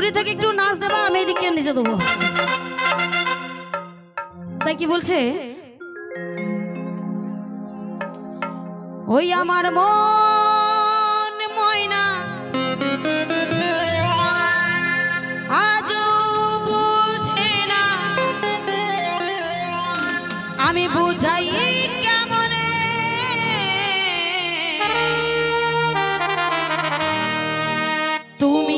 দূরে থেকে একটু নাচ দেবা, আমি এদিকে নিচে দেবো। তাই কি বলছে? ওই আমার মন আমি বুঝাই তুমি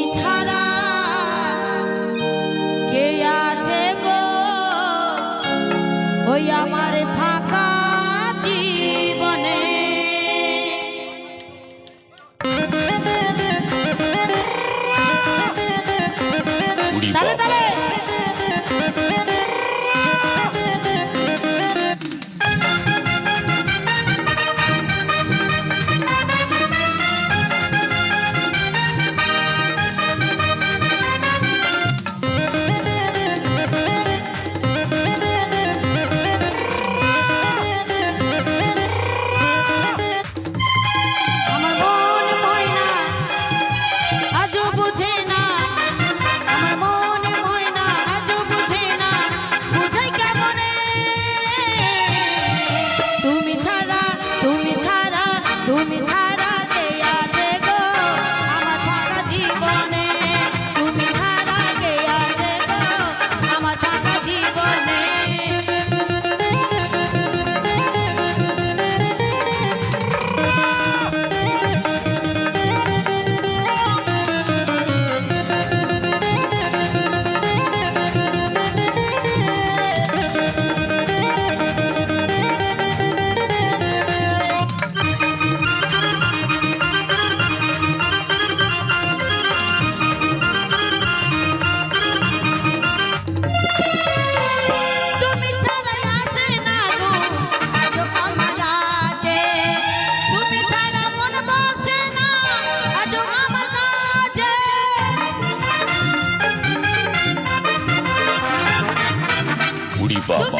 আমার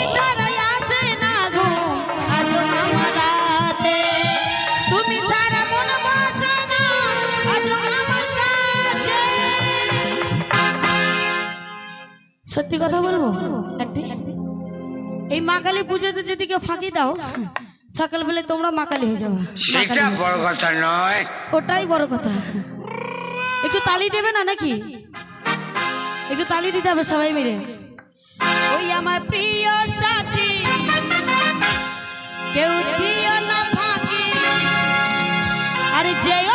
কাজে সত্যি কথা বলব? এই মা কালী পুজোতে যদি কেউ ফাঁকি দাও সকালবেলায় তোমরা মা কালী হয়ে যাবে। সেটা বড় কথা নয়। ওটাই বড় কথা। একটু তালি দেবে না নাকি? একটু তালি দিতে হবে সবাই মিলে। ওই আমার প্রিয় সাথী। কেউ দিও না ফাঁকি। আরে যেও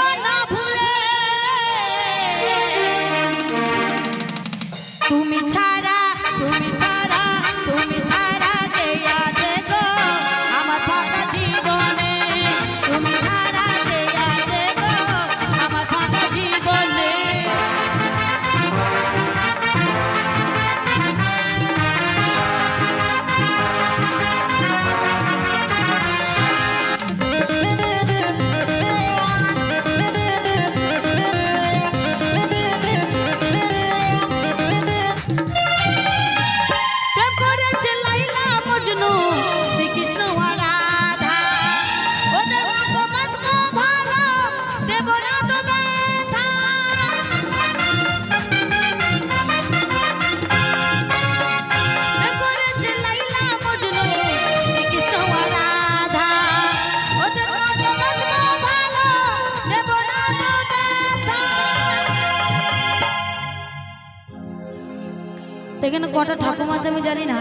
এখানে কটা ঠাকুমা আছে আমি জানি না।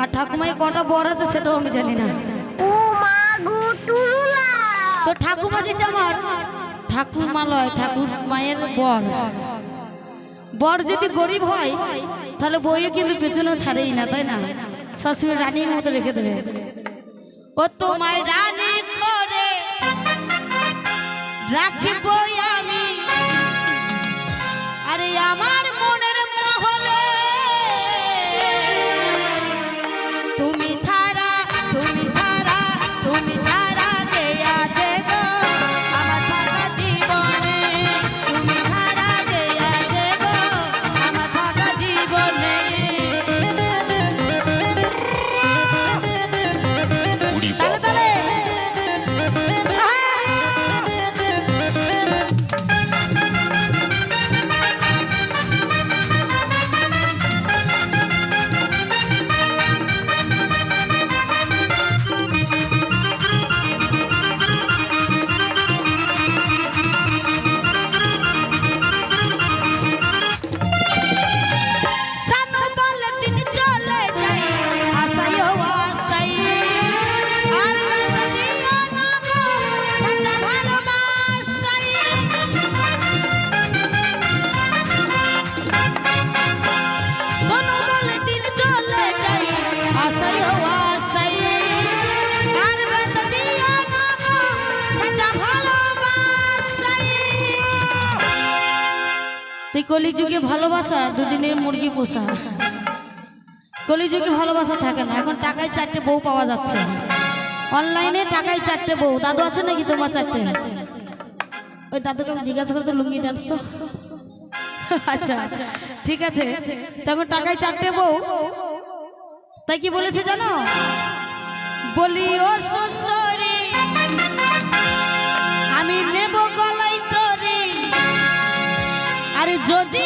আর ঠাকুমাই কটা বর আছে সেটাও আমি জানি না। তো ঠাকুমা যদি আমার ঠাকুরমালয় ঠাকুর মায়ের বর। বর যদি গরিব হয় তাহলে বইও কিন্তু পেছনেও ছাড়েই না তাই না? সবসময় রানীর মতো রেখে দেবে। ও তোমায় রানী করে রাখব তুমি ছাড়া কলিযুগে ভালোবাসা, দুদিনের মুরগি পোষা। কলিযুগে ভালোবাসা থাকে না, এখন টাকায় চারটে বউ পাওয়া যাচ্ছে। অনলাইনে টাকায় চারটে বউ। দাদু আছে নাকি তোমার চারটে? ওই দাদুকে আমি জিজ্ঞাসা করতে লুঙ্গি ডান্স তো আচ্ছা ঠিক আছে। তখন টাকায় চারটে বউ। তাই কি বলেছে জানো? বলি ও যদি যা